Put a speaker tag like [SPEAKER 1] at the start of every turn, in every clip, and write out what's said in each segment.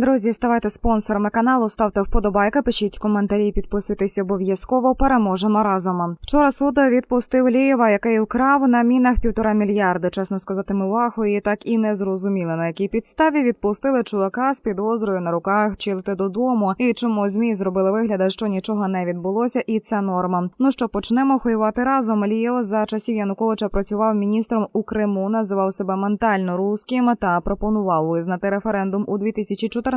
[SPEAKER 1] Друзі, ставайте спонсорами каналу, ставте вподобайки, пишіть коментарі, підписуйтесь обов'язково. Переможемо разом. Вчора суд відпустив Лієва, який вкрав на мінах півтора мільярди. Чесно сказати, ми вахою так і не зрозуміли, на якій підставі відпустили чувака з підозрою на руках чилити додому. І чому змі зробили вигляд, що нічого не відбулося, і це норма. Ну що почнемо хуювати разом. Лієв за часів Януковича працював міністром у Криму, називав себе ментально русським та пропонував визнати референдум у 2014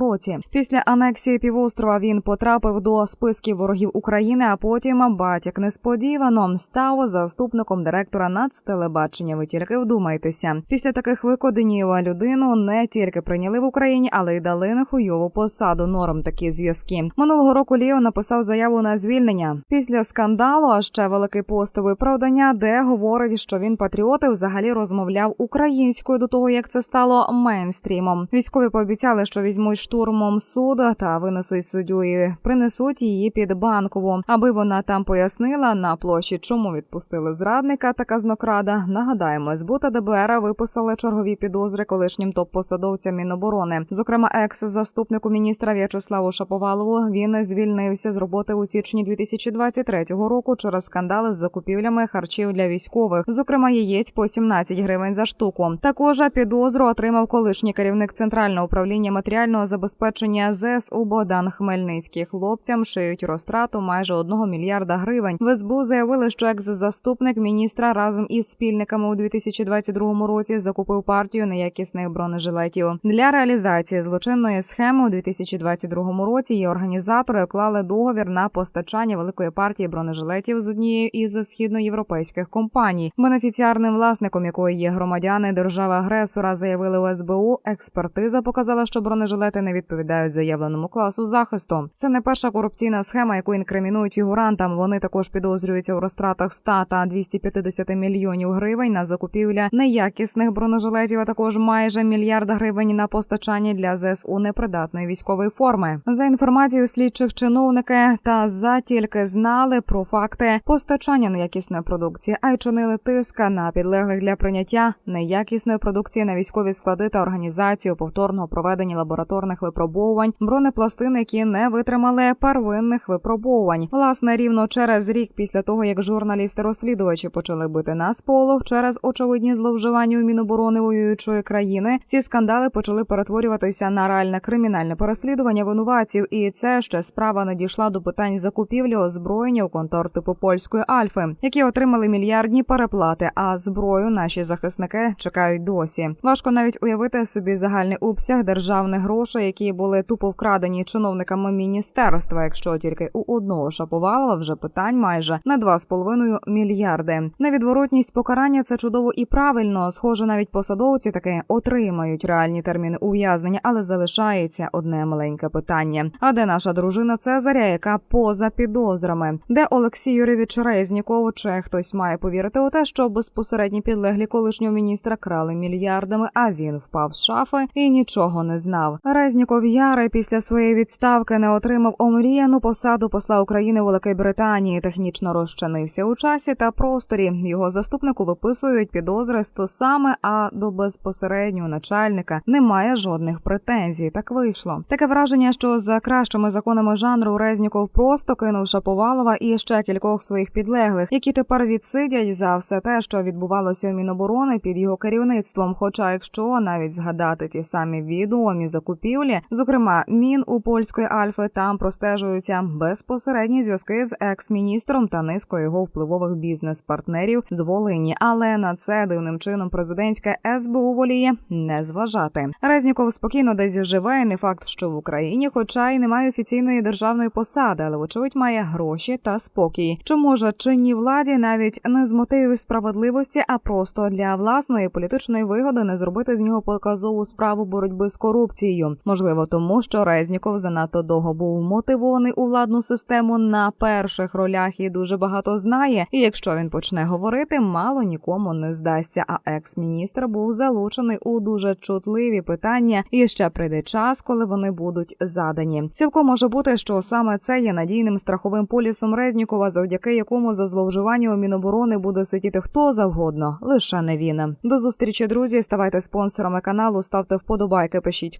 [SPEAKER 1] році. Після анексії півострова він потрапив до списків ворогів України. А потім батяк несподівано став заступником директора нацтелебачення. Ви тільки вдумайтеся. Після таких викоденів людину не тільки прийняли в Україні, але й дали на хуйову посаду. Норм такі зв'язки. Минулого року Ліо написав заяву на звільнення. Після скандалу, а ще великий пост виправдання, де говорить, що він патріот і взагалі розмовляв українською до того, як це стало мейнстрімом. Військові пообіцяли, що візьмуть штурмом суд та винесуть суддю і принесуть її під банкову, аби вона там пояснила на площі, чому відпустили зрадника та казнокрада. Нагадаємо, СБУ та ДБР виписали чергові підозри колишнім топ-посадовцям Міноборони. Зокрема, екс-заступнику міністра В'ячеславу Шаповалову він звільнився з роботи у січні 2023 року через скандали з закупівлями харчів для військових, зокрема яєць по 17 гривень за штуку. Також підозру отримав колишній керівник центрального управління матеріального забезпечення ЗСУ Богдан Хмельницький. Хлопцям шиють розтрату майже одного мільярда гривень. В СБУ заявили, що екс-заступник міністра разом із спільниками у 2022 році закупив партію неякісних бронежилетів для реалізації злочинної схеми у 2022 році. Її організатори уклали договір на постачання великої партії бронежилетів з однією із східноєвропейських компаній, бенефіціарним власником якої є громадяни держави-агресора, заявили у СБУ. Експертиза показала, що бронежилети не відповідають заявленому класу захисту. Це не перша корупційна схема, яку інкримінують фігурантам. Вони також підозрюються у розтратах 100 та 250 мільйонів гривень на закупівля неякісних бронежилетів, а також майже мільярд гривень на постачання для ЗСУ непридатної військової форми. За інформацією слідчих чиновники та за тільки знали про факти постачання неякісної продукції, а й чинили тиска на підлеглих для прийняття неякісної продукції на військові склади та організацію повторного проведення лабораторних випробовувань, бронепластин, які не витримали первинних випробовувань. Власне, рівно через рік після того, як журналісти-розслідувачі почали бити на сполох через очевидні зловживання у Міноборони воюючої країни, ці скандали почали перетворюватися на реальне кримінальне переслідування винуватців, і це ще справа не дійшла до питань закупівлі озброєння у контор типу польської альфи, які отримали мільярдні переплати. А зброю наші захисники чекають досі. Важко навіть уявити собі загальний обсяг державних грошей, які були тупо вкрадені чиновниками міністерства. Якщо тільки у одного Шаповалова вже питань майже на 2,5 мільярди. Невідворотність покарання це чудово і правильно. Схоже, навіть посадовці таки отримають реальні терміни ув'язнення, але залишається одне маленьке питання: а де наша дружина Цезаря, яка поза підозрами? Де Олексій Юрійович Резніков? Чи хтось має повірити у те, що безпосередні підлеглі колишнього міністра крали мільярдами, а він впав з шафи і нічого не знав. Резніков Яри після своєї відставки не отримав омріяну посаду посла України в Великій Британії. Технічно розчинився у часі та просторі. Його заступнику виписують підозри з то саме, а до безпосереднього начальника немає жодних претензій. Так вийшло. Таке враження, що за кращими законами жанру Резніков просто кинув Шаповалова і ще кількох своїх підлеглих, які тепер відсидять за все те, що відбувалося у Міноборони під його керівництвом. Хоча, якщо навіть згадати ті самі відомі закупівлі, зокрема мін у польської альфи, там простежуються безпосередні зв'язки з екс-міністром та низкою його впливових бізнес-партнерів з Волині. Але на це дивним чином президентська СБУ воліє не зважати. Резніков спокійно десь живе. і Не факт, що в Україні, хоча й немає офіційної державної посади, але вочевидь має гроші та спокій. Чи може чинній владі навіть не з мотивів справедливості, а просто для власної політичної вигоди не зробити з нього показову справу боротьби з корупцією? Можливо, тому що Резніков занадто довго був мотивований у владну систему на перших ролях і дуже багато знає. І якщо він почне говорити, мало нікому не здасться. А екс-міністр був залучений у дуже чутливі питання, і ще прийде час, коли вони будуть задані. Цілком може бути, що саме це є надійним страховим полісом Резнікова, завдяки якому за зловживання у Міноборони буде сидіти хто завгодно, лише не він. До зустрічі, друзі. Ставайте спонсорами каналу, ставте вподобайки, пишіть